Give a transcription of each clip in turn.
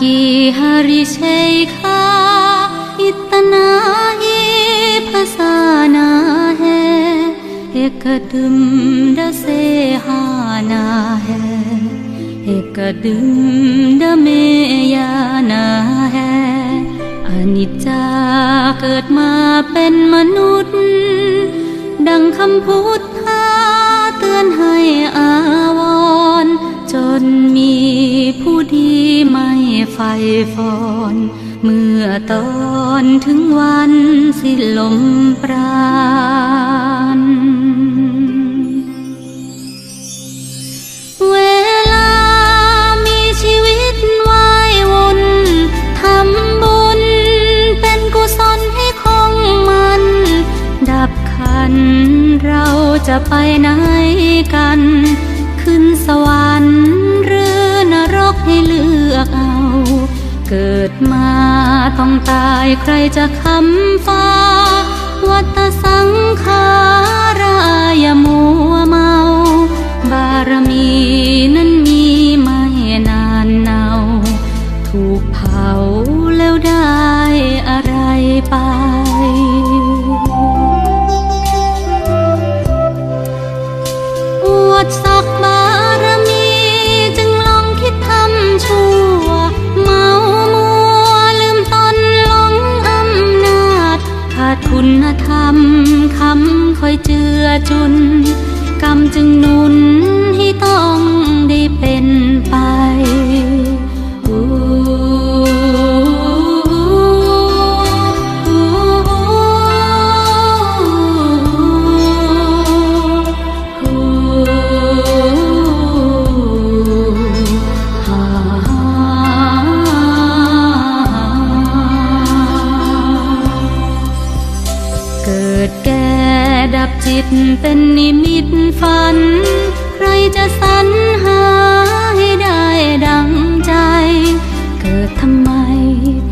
की हरिशेखा इतना ही फसाना है एक कदम डसे हाना है एक कदम डमे याना हैอนิจจาเกิดมาเป็นมนุษย์ ดังคำพุทธาเตือนให้อา ผู้ดีไม่ไฟฟอน เมื่อตอนถึงวันสิ้นลมปราณเวลามีชีวิตวายวนทำบุญเป็นกุศลให้คงมัน ดับขันเราจะไปไหนกัน ขึ้นสวรรค์ ให้เลือกเอา เกิดมาต้องตายใครจะคำฟ้า วัตสังขารายามั เจือจุน กรรมจึงนุน ตเป็นนิมิตฝัน ใครจะสรรหาให้ได้ดังใจ เกิดทำไม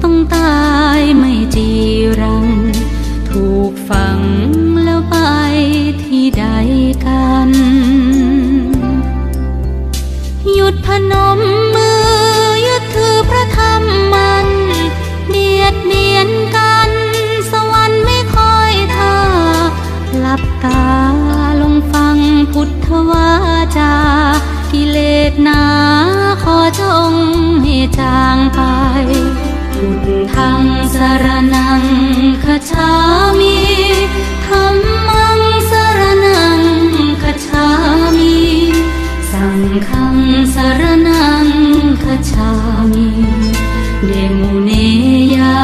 ต้องตายไม่จีรัง ถูกฝังแล้วไปที่ใดกัน หยุดพนม ลับตาลงฟังพุทธวาจากิเลสนาขอจงให้จางไป พุทธังสารนังขชามีธรรมังสารนังขชามีสังฆังสรนังขชามีเดโมเนยา